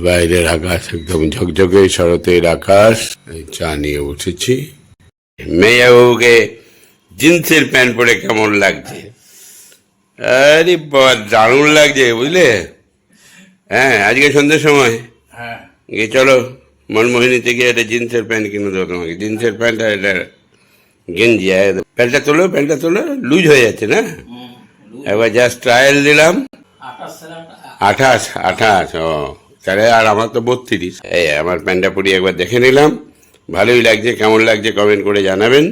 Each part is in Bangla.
বাইরের আকাশ একদম ঝকঝকে শরতের আকাশ। চা নিয়ে উঠেছি মেয়েবাবুকে জিন্সের প্যান্ট পরে কেমন লাগছে? আরে দারুণ লাগছে বুঝলে? হ্যাঁ আজকে সন্ধ্যের সময়। হ্যাঁ। গিয়ে চলো মনমোহিনীতে গিয়ে একটা জিন্সের প্যান্ট কিনে দেবো তোমাকে। জিন্সের প্যান্ট আর একটা গেঞ্জি প্যান্টটা তোলো প্যান্টটা তোলো লুজ হয়ে যাচ্ছে না? একবার জাস্ট ট্রায়াল দিলাম। আঠাশ আঠাশ ও। তাহলে আর আমার তো বত্রিশ। এই, আমার প্যান্টটা পরিয়ে একবার দেখে নিলাম। ভালোই লাগছে, কেমন লাগছে কমেন্ট করে জানাবেন।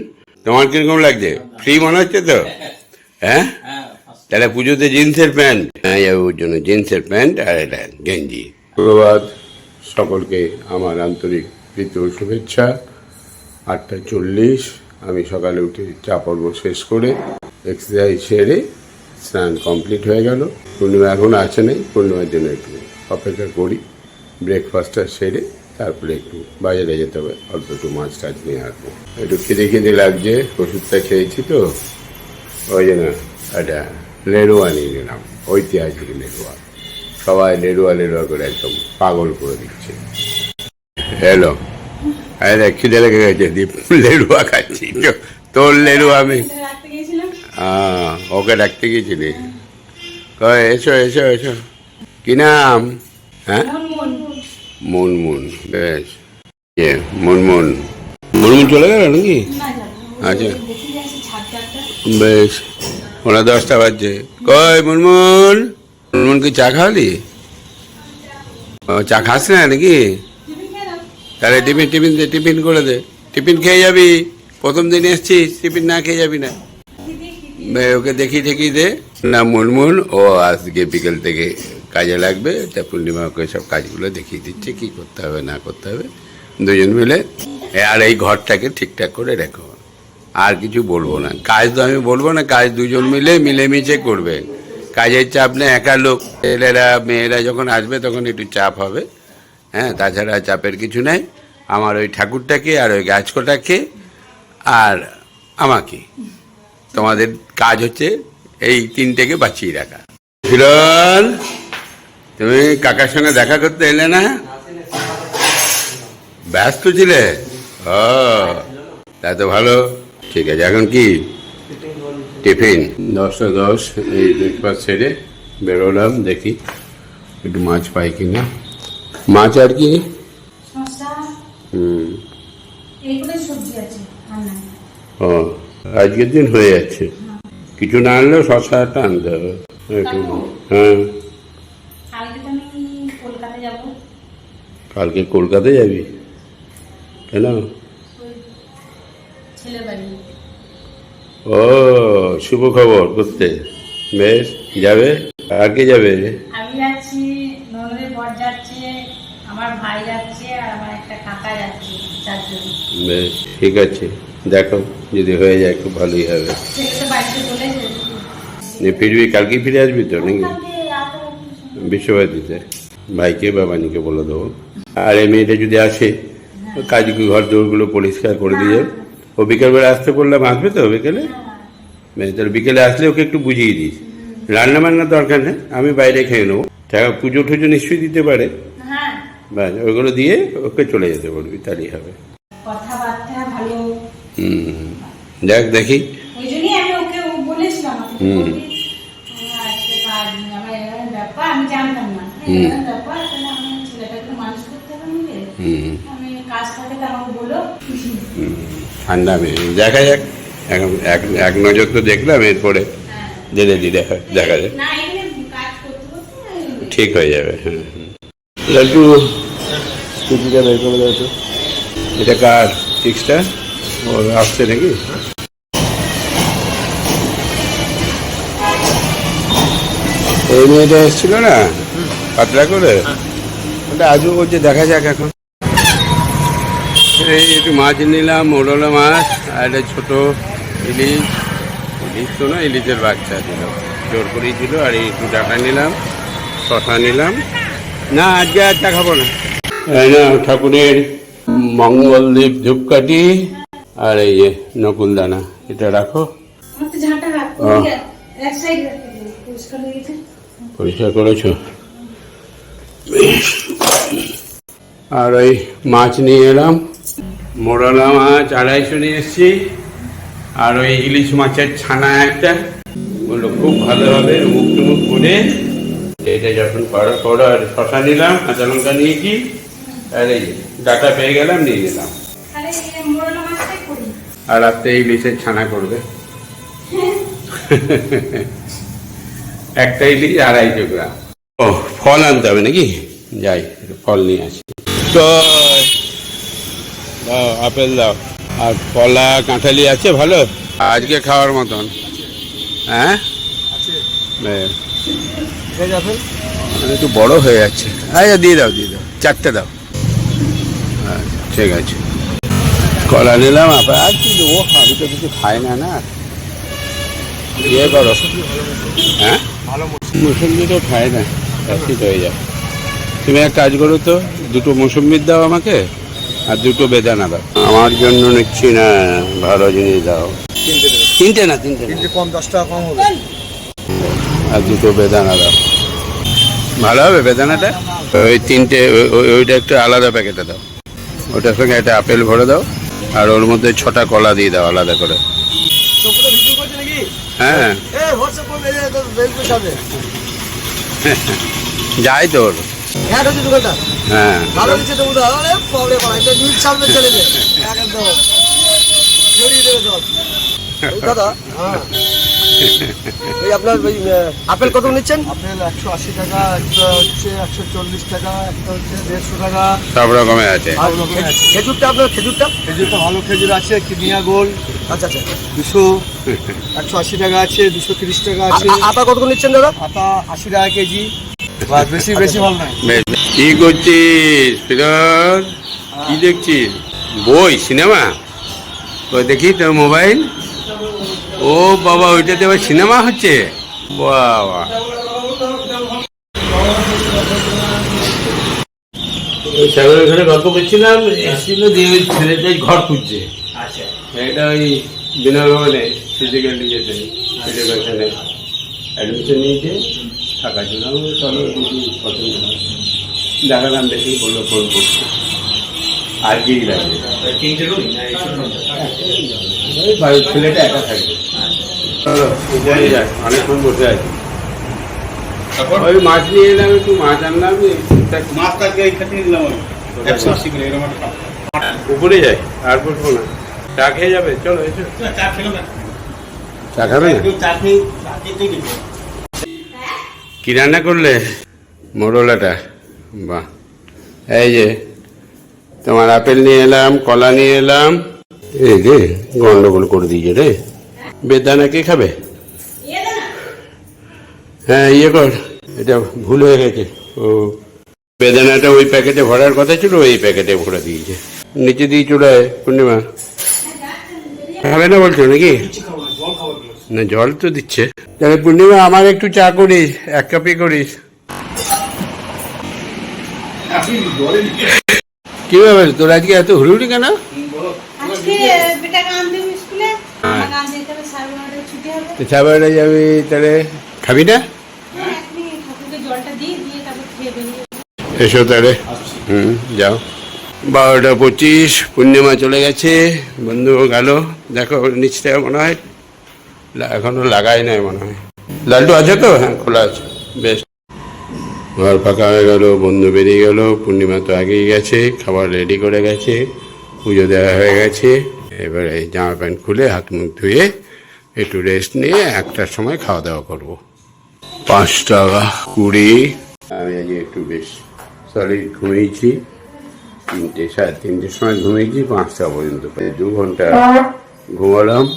তোমার কীরকম লাগছে? ফ্রি মনে হচ্ছে তো? হ্যাঁ? হ্যাঁ তাহলে পুজোতে জিন্সের প্যান্ট। হ্যাঁ ওর জন্য জিন্সের প্যান্ট আর এটা গেঞ্জি। ধন্যবাদ সকলকে আমার আন্তরিক প্রীত শুভেচ্ছা। আটটা চল্লিশ, আমি সকালে উঠে চা পর্ব শেষ করে এক্সারসাইজ সেরে স্নান কমপ্লিট হয়ে গেল। পূর্ণিমা এখন আছে নেই, পূর্ণিমার জন্য একটু অপেক্ষা করি ব্রেকফাস্টটা সেরে তারপরে একটু বাজারে যেতে হবে অল্প একটু মাছ টাছ নিয়ে আসব। একটু খিদে খিদে লাগছে ওষুধটা খেয়েছি তো ওই জন্য একটা লেরুয়া নিয়ে নিলাম ঐতিহাসিক লেরুয়া। সবাই লেরুয়া লেরুয়া করে একদম পাগল করে দিচ্ছে। হ্যালো আরে খিদে লেগে গেছে দীপ লেরুয়া খাচ্ছি। তোর লেরুয়া আমি আহ, ওকে ডাকতে কয় এসো এসো এসো। কি নাম? হ্যাঁ? মন মন মুনমুন বেশ। ইয়ে মুনমুন মুনমুন চলে গেল নাকি? আচ্ছা। বেশ ওরা দশটা বাজছে। কই মুনমুন মুনমুন কি চা খাওয়ালি? ও চা খাস না নাকি? তাহলে টিফিন টিফিন দে টিফিন করে দে। টিফিন খেয়ে যাবি? প্রথম দিন এসছিস টিফিন না খেয়ে যাবি না? ওকে দেখি দেখি দে। না মুনমুন ও আজকে বিকেল থেকে কাজে লাগবে, তা পূর্ণিমাকে সব কাজগুলো দেখিয়ে দিচ্ছে, কি করতে হবে, না করতে হবে। দুজন মিলে আর এই ঘরটাকে ঠিকঠাক করে রেখো। আর কিছু বলব না। কাজ তো আমি বলব না, কাজ দুজন মিলে মিলেমিশে করবে। কাজের চাপ না একা লোক। ছেলেরা, মেয়েরা যখন আসবে তখন একটু চাপ হবে। হ্যাঁ তাছাড়া চাপের কিছু নেই। আমার ওই ঠাকুরটাকে আর ওই গাছকোটাকে আর আমাকে। তোমাদের কাজ হচ্ছে এই তিনটেকে বাঁচিয়ে রাখা। হিরণ তুমি কাকার সঙ্গে দেখা করতে এলে না? ব্যস্ত ছিলে? ও তা তো ভালো। ঠিক আছে এখন কি? টিফিন। দশটা দশ এই ব্রেকফাস্ট সেরে বেরোলাম দেখি একটু মাছ পাই কিনা। মাছ আর কি? হুম। ও আজকের দিন হয়ে যাচ্ছে। কিছু না আনলেও শশাটা আনতে হবে। হ্যাঁ কালকে তো আমি কলকাতা যাব কালকে কলকাতা যাবি? কেন ও শুভ খবর করতে। বেশ যাবে? আর কে যাবে? আমি যাচ্ছি বর যাচ্ছে আমার ভাই যাচ্ছে আর আমার একটা কাকা যাচ্ছে চারজন। বেশ ঠিক আছে। দেখো যদি হয়ে যায় খুব ভালোই হবে। ফিরবি? কালকে ফিরে আসবি তো নাকি? বিশ্বভারতীতে। ভাইকে বা বাণীকে বলে দেবো। আর এই মেয়েটা যদি আসে কাজ ঘর দৌড়গুলো পরিষ্কার করে দিয়ে? যাবে। ও বিকেলবেলা আসতে বললাম আসবে তো বিকেলে? বেশ, তাহলে বিকেলে আসলে ওকে একটু বুঝিয়ে দিস। রান্না বান্নার দরকার নেই আমি বাইরে খেয়ে নেব। টাকা পুজো টুজো নিশ্চয়ই দিতে পারে। হ্যাঁ। ব্যাস ওইগুলো দিয়ে ওকে চলে যেতে বলবি তাহলেই হবে। হুম দেখ দেখি। হুম। বলবি, আমার আজকে কাজ নেই, আমার এরকম ব্যাপার আমি জানতাম না হুম। এরকম ব্যাপার তাহলে আমি ছেলেটাকে মানুষ করতে হবে নিজে হুম আমি কাজ থাকে তো আমাকে বলো ঠান্ডা মেয়ে দেখা যাক। এখন এক এক নজর তো দেখলাম এরপরে হ্যাঁ ধীরে ধীরে দেখা যাক। ঠিক হয়ে যাবে হ্যাঁ লাল্টু স্কুটিটা বের করে দাও তো এটা কার? সিক্সটা? ও আসছে নাকি? এই মেয়েটা এসেছিল না? পাতলা করে? ওটা আজও বলছে দেখা যাক এখন। এই একটু মাছ নিলাম মোড়লো মাছ আর একটা ছোটো ইলিশ। ইলিশ তো না ইলিশের বাচ্চা ছিল। জোর করেই ছিল আর এই একটু ডাটা নিলাম শশা নিলাম। না আজকে আর চা খাব না। না ঠাকুরের মঙ্গলদ্বীপ ধূপকাঠি আর এই যে নকুলদানা এটা রাখো। পরিষ্কার করেছ? আর ওই মাছ নিয়ে এলাম। মোরলা মাছ আড়াইশো নিয়ে এসেছি। আর ওই ইলিশ মাছের ছানা একটা। বলল খুব ভালো হবে মুখ টুমুখ করে। এটা যখন করার পর আর শশা নিলাম কাঁচা লঙ্কা নিয়েছি। আর এই ডাটা পেয়ে গেলাম নিয়ে করি। আর রাত্রে ইলিশের ছানা করবে। একটা ইলিশ আড়াইশো গ্রাম ও ফল আনতে হবে নাকি? যাই ফল নিয়ে আসি। তো দাও, আপেল দাও। আর কলা, কাঁঠালি আছে ভালো? আজকে খাওয়ার মতন। হ্যাঁ? একটু বড় হয়ে যাচ্ছে। আচ্ছা দিয়ে দাও দিয়ে দাও। চারটে দাও। আচ্ছা ঠিক আছে। কলা নিলাম আপেল আর কি দেবো? আমি তো কিছু খাই না না। ইয়ে করো। হ্যাঁ? মুসম্বি তো খাই না হয়ে যায়। তুমি এক কাজ করো তো, দুটো মৌসুম্বির দাও আমাকে। আর দুটো বেদানা দাও। আমার জন্য নিচ্ছি না ভালো জিনিস দাও। তিনটে না তিনটে না। কম দশ টাকা কম হবে। আর দুটো বেদানা দাও। ভালো হবে বেদানাটা? ওই তিনটে ওই- ওই- ওইটা একটু আলাদা প্যাকেটে দাও। ওটার সঙ্গে একটা আপেল ভরে দাও আর ওর মধ্যে ছটা কলা দিয়ে দাও আলাদা করে। হ্যাঁ। যাই তোর। হ্যাঁ হ্যাঁ। ভালো তো আরে এটা নিউজ সামনে চলে নে একদম। জড়িয়ে দেবে সব। দাদা হ্যাঁ। এই আপনার ওই আপেল কত নিচ্ছেন? আপেল একশো আশি টাকা একটা হচ্ছে একশো চল্লিশ টাকা একটা হচ্ছে দেড়শো টাকা। সব রকমের আছে। খে- খেজুরটা আপনার খেজুরটা? খেজুরটা ভালো খেজুর আছে কিনিয়া গোল। আচ্ছা আচ্ছা। দুশো একশো আশি টাকা আছে দুশো তিরিশ টাকা আছে। আটা কত নিচ্ছেন দাদা? আটা আশি টাকা কেজি। বেশি বেশি ভালো নয় কি করছিস ফিরোজ কি দেখছিস? বই সিনেমা? ওই দেখি তোর মোবাইল? ও বাবা ওইটাতে আবার সিনেমা হচ্ছে? বাবা। সাগরের ঘরে গল্প করছিলাম এসেছিল দিয়ে ওই ছেলেটা ঘর খুঁজছে। আচ্ছা। এটা ওই বিনয় ভবনে ফিজিক্যাল এডুকেশনে অ্যাডমিশন নিয়েছে। থাকার জন্য। আমি চলো দেখি পছন্দ হয় দেখালাম দেখি বলল ফোন করছে। আজকেই লাগবে বাড়ির ছেলেটা একা থাকবে চলো অনেকক্ষণ বসে আছি। ওই মাছ নিয়ে এলাম একটু মাছ আনলাম এই টুকটাক মাছটা আজকে এইখানে নিলাম একশো আশি করে এরকম একটা উপরে যাই আর বসবো না। চা খেয়ে যাবে? চলো এসো। চা খেলাম চা খাবে চা খেয়ে চা কি রান্না করলে? মোরলাটা, বাহ। এই যে, তোমার আপেল নিয়ে এলাম, কলা নিয়ে এলাম। এই রে গন্ডগোল করে দিয়েছে রে। বেদানা কে খাবে? হ্যাঁ ইয়ে কর, এটা ভুল হয়ে গেছে। ও, বেদানাটা ওই প্যাকেটে ভরার কথা ছিল, ওই প্যাকেটে ভরে দিয়েছে। নিচে দিয়ে চুড়ায় পূর্ণিমা। খাবে না বলছো নাকি? না জল তো দিচ্ছে। তাহলে পূর্ণিমা আমার একটু চা করিস এক কাপই করিস। কি ব্যাপার? তোর আজকে এত হুড়ুড়ি কেন? যাবি তাহলে? খাবি না? হ্যাঁ, এসো তাহলে। হুম যাও। বারোটা পঁচিশ পূর্ণিমা চলে গেছে। বন্ধু গেল। দেখো নিচটা মনে হয় এখনও লাগাই নাই মনে হয়। লালটু আছে তো? হ্যাঁ খোলা আছে। বেশ। ঘর ফাঁকা হয়ে গেল, বন্ধু বেরিয়ে গেল, পূর্ণিমা তো আগেই গেছে, খাবার রেডি করে গেছে, পুজো দেওয়া হয়ে গেছে। এবারে জামা প্যান্ট খুলে হাত মুখ ধুয়ে একটু রেস্ট নিয়ে একটার সময় খাওয়া দাওয়া করব। পাঁচ টাকা কুড়ি। আমি আজকে একটু বেশ সলিড ঘুমিয়েছি। তিনটে, সাড়ে তিনটের সময় ঘুমিয়েছি, পাঁচটা পর্যন্ত। প্রায় দু ঘণ্টা ঘুমালাম।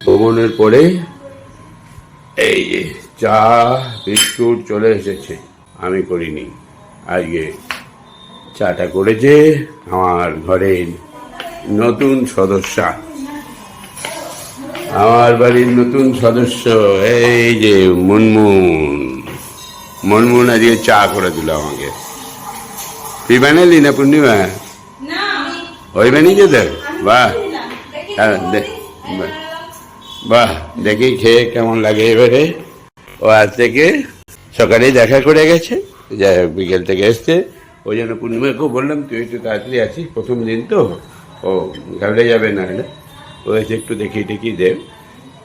ভ্রমণের পরে এই যে চা বিস্কুট চলে এসেছে। আমি করিনি। আজকে চাটা করেছে আমার ঘরের নতুন সদস্যা। আমার বাড়ির নতুন সদস্য এই যে মনমুন মনমুন আজকে চা করে দিল আমাকে। তুই বানালি না পূর্ণিমা ওই বানিয়েছে তো? বাহ। দেখি হ্যাঁ, বাহ। দেখি খেয়ে কেমন লাগে এবারে। ও আজ থেকে সকালেই দেখা করে গেছে। যাই হোক বিকেল থেকে এসছে। ওই জন্য পূর্ণিমাকেও বললাম তুই একটু তাড়াতাড়ি আছিস প্রথম দিন তো। ও ঘাবড়ে যাবে না হলে। ও এসে একটু দেখিয়ে টেকিয়ে দেব।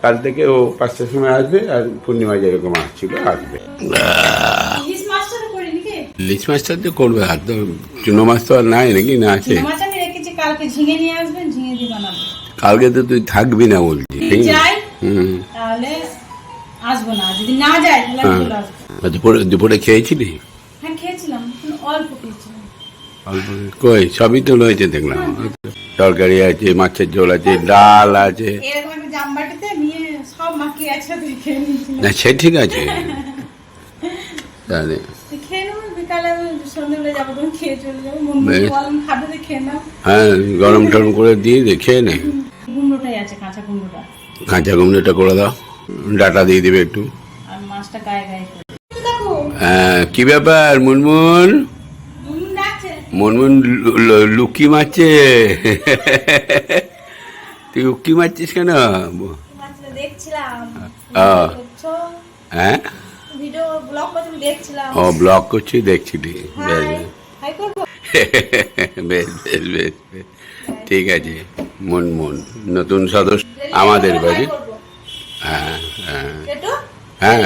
কাল থেকে ও পাঁচটার সময় আসবে আর পূর্ণিমা যেরকম আসছিল আসবে। ইলিশ মাছটা তো করবে আর তো চুনো মাছ তো আর নাই নাকি? না আছে। কালকে ঝিঙে নিয়ে বানাবো কালকে তো তুই থাকবি না বলছি তাহলে আসব না। যদি না যায় তাহলে হ্যাঁ। দুপুরে দুপুরে খেয়েছিলি? হ্যাঁ খেয়েছিলাম অল্প খেয়েছিলাম। কই? সবই তো রয়েছে দেখলাম। তরকারি আছে মাছের ঝোল আছে ডাল আছে। না সে ঠিক আছে। তাহলে হ্যাঁ। গরম টরম করে দিয়ে খেয়ে নে। কুমড়োটাই আছে কাঁচা কুমড়োটা। কাঁচা কুমড়োটা করে দাও। ডাটা দিয়ে দিবে একটু। আর মাছটা গায়ে গায়ে হ্যাঁ কি ব্যাপার মুনমুন? মুনমুন লুকি মারছে। তুই উকি মারছিস কেন? হ্যাঁ? ও ব্লগ করছি দেখছিলি বেশ বেশ বেশ বেশ। ঠিক আছে মন মন। নতুন সদস্য আমাদের বাড়ি হ্যাঁ হ্যাঁ। হ্যাঁ।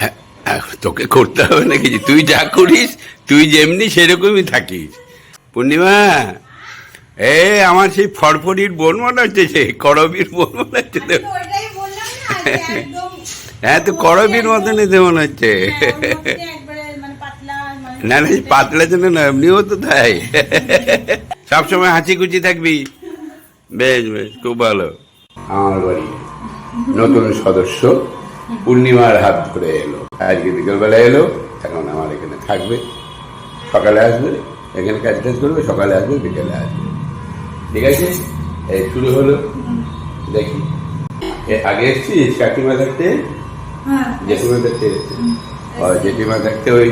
হ্যাঁ, হ্যাঁ, তোকে করতে হবে না কিছু তুই যা করিস তুই যেমনি সেরকমই থাকিস। পূর্ণিমা এ আমার সেই ফড়ফড়ির বোন মনে হচ্ছে সে করবির বোন মনে হচ্ছে হ্যাঁ তো করবির মতনই তো মনে হচ্ছে। হ্যাঁ, মানে মানে না না পাতলা জন্য না এমনিও তো তাই। সবসময় হাসি খুশি থাকবি। বেশ বেশ খুব ভালো। আমার বাড়ি নতুন সদস্য পূর্ণিমার হাত ধরে এলো। আজকে বিকেলবেলা এলো এখন আমার এখানে থাকবে। সকালে আসবে এখানে কাজ টাজ করবে সকালে আসবে বিকেলে আসবে। ঠিক আছে? এই শুরু হলো। দেখি। এ আগে এসছিস কাকিমা থাকতে? হ্যাঁ জেঠিমা থাকতে? এসছি। জেঠিমা থাকতে ওই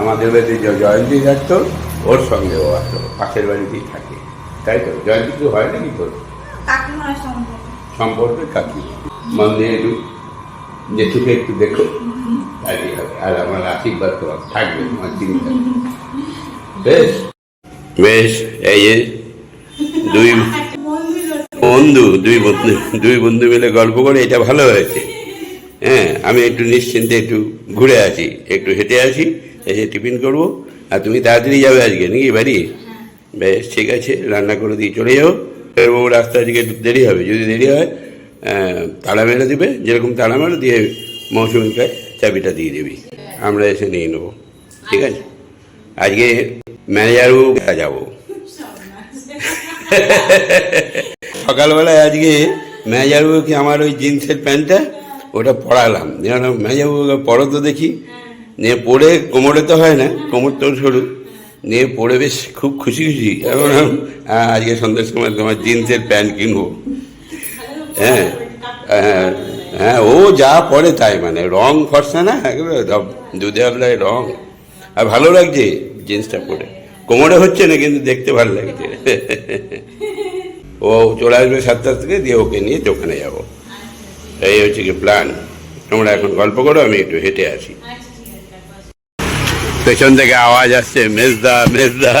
আমাদের বাড়িতে জয়ন্তী থাকতো। ওর সঙ্গে ও আসতো পাশের বাড়িতেই থাকে। তাই তো? জয়ন্তী তো হয় নাকি তোর? কাকিমার সম্পর্কে। কাকি মন দিয়ে একটু জেঠুকে একটু দেখো। তাই হবে। আর আমার আশীর্বাদ তোমার থাকবে তোমার চিন্তা। বেশ। বেশ এই যে দুই বন্ধু দুই বন্ধু দুই বন্ধু মিলে গল্প করে এটা ভালো হয়েছে। হ্যাঁ আমি একটু নিশ্চিন্তে একটু ঘুরে আসি একটু হেঁটে আসি এসে টিফিন করব। আর তুমি তাড়াতাড়ি যাবে আজকে, নাকি বাড়ি? বেশ, ঠিক আছে, রান্না করে দিয়ে চলে যাও। বাবু রাস্তা আজকে দেরি হবে, যদি দেরি হয় তালা মেরে দেবে, যেরকম তালা মেরে, দিয়ে মৌসুমিকে চাবিটা দিয়ে দিবি। আমরা এসে নিয়ে নেব, ঠিক আছে? আজকে ম্যানেজারও যাব? সকালবেলায় আজকে ম্যানেজারবাবুকে আমার ওই জিন্সের প্যান্টটা, ওটা পরালাম। যেন ম্যানেজারবাবুকে পরো তো দেখি। নিয়ে পরে কোমরে তো হয় না কোমর তো সরু। নিয়ে পরে বেশ খুব খুশি খুশি। এখন আহ, আজকে সন্ধ্যের সময় তোমার জিন্সের প্যান্ট কিনবো। হ্যাঁ হ্যাঁ, হ্যাঁ ও যা পরে তাই মানে রং ফর্সা না দুধে আপনার রং। আর ভালো লাগছে জিন্সটা পরে। কোমরে হচ্ছে না কিন্তু দেখতে ভালো লাগছে। ও চলে আসবে সাতটা থেকে দিয়ে ওকে নিয়ে দোকানে যাব। এই হচ্ছে কি প্ল্যান তোমরা এখন গল্প করো আমি একটু হেঁটে আসি। পেছন থেকে আওয়াজ আসছে, মেজদা মেজদা।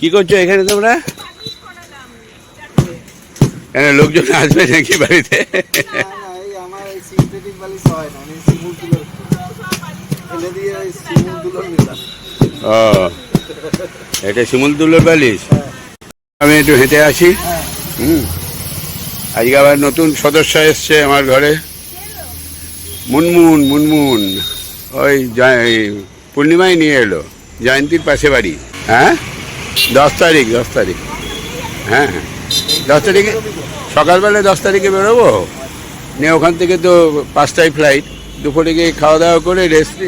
কি করছ এখানে তোমরা? কেন লোকজন আসবে নাকি বাড়িতে। ও, এটা শিমুল তুলোর বালিশ। আমি একটু হেঁটে আসি। হুম। আজকে আবার নতুন সদস্য এসছে আমার ঘরে। মুনমুন মুনমুন। ওই পূর্ণিমায় নিয়ে এলো, জয়ন্তীর পাশে বাড়ি। হ্যাঁ? দশ তারিখ দশ তারিখ। হ্যাঁ হ্যাঁ। দশ তারিখে সকালবেলা দশ তারিখে বেরোবো? নিয়ে ওখান থেকে তো পাঁচটায় ফ্লাইট দুপুরে গিয়ে খাওয়া দাওয়া করে রেস্ট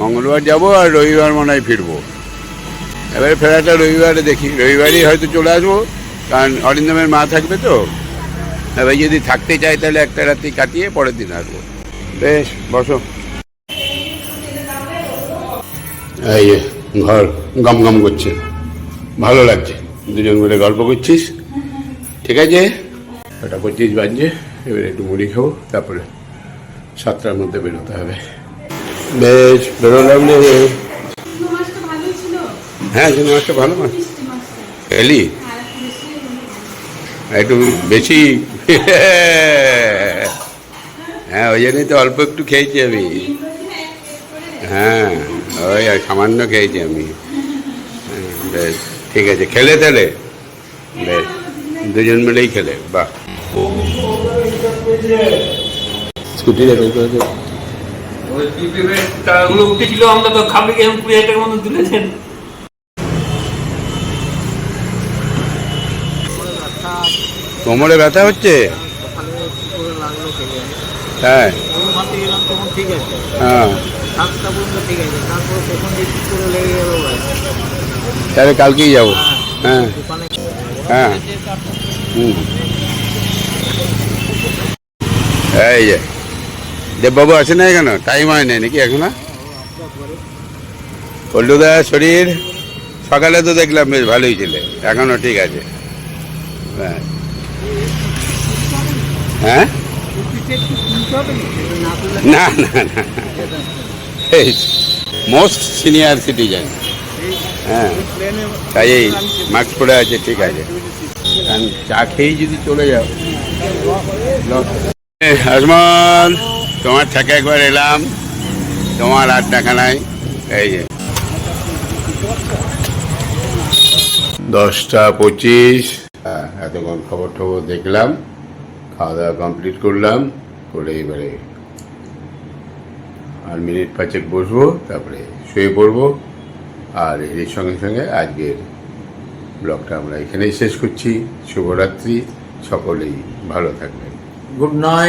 মঙ্গলবার যাব আর রবিবার মনে হয় ফিরবো। এবারে ফেরাটা রবিবারে দেখি। রবিবারই হয়তো চলে আসব, কারণ অরিন্দমের মা থাকবে তো। এবার যদি থাকতে চাই তাহলে একটা রাত্রি কাটিয়ে পরের দিন আসব। বেশ, বসো। এই ঘর গম গম করছে। ভালো লাগছে। দুজন মিলে গল্প করছিস। ঠিক আছে? ওটা পঁচিশ বাজছে। এবারে একটু মুড়ি খাব, তারপরে সাতটার মধ্যে বেরোতে হবে। বেশ, বেরোলাম হ্যাঁ চিংড়ি মাছটা ভালো মাছ এলি? একটু বেশি। হ্যাঁ ওই জন্যই তো অল্প একটু খেয়েছি আমি। হ্যাঁ। ওই আর সামান্য খেয়েছি আমি। হ্যাঁ, বেশ ঠিক আছে খেলে তাহলে? বেশ দুজন মিলেই খেলে বাহ। টিপের টাকাগুলো উঠেছিল আমরা তো খাবি কুড়ি হাজার টাকার মতো তুলেছেন। কোমরে ব্যথা হচ্ছে? হ্যাঁ। হাতে গেলাম তখন ঠিক আছে। হ্যাঁ। সাতটা পর্যন্ত ঠিক আছে তারপর কখন যে করে লেগে গেল ভাই? তাহলে কালকেই যাব। হ্যাঁ দোকানে। হ্যাঁ। হুম। এই যে দেববাবু আছে না এখানে? টাইম হয় না নাকি এখনও? পল্টুদা শরীর? সকালে তো দেখলাম বেশ ভালোই ছিল এখনও ঠিক আছে। হ্যাঁ। হ্যাঁ? না না না। এই মোস্ট সিনিয়র সিটিজেন হ্যাঁ তাই মাস্ক পরে আছে ঠিক আছে। কারণ চা খেয়েই যদি চলে যাও। আজমল তোমার থেকে একবার এলাম তোমার আড্ডাখানায়। এই যে। দশটা পঁচিশ। হ্যাঁ, এতক্ষণ খবর টবর দেখলাম। খাওয়া দাওয়া কমপ্লিট করলাম। করে এবারে আর মিনিট পাঁচেক বসবো, তারপরে শুয়ে পড়ব। আর এর সঙ্গে সঙ্গে আজকের ব্লগটা আমরা এখানেই শেষ করছি। শুভরাত্রি, সকলেই ভালো থাকবেন। Good night.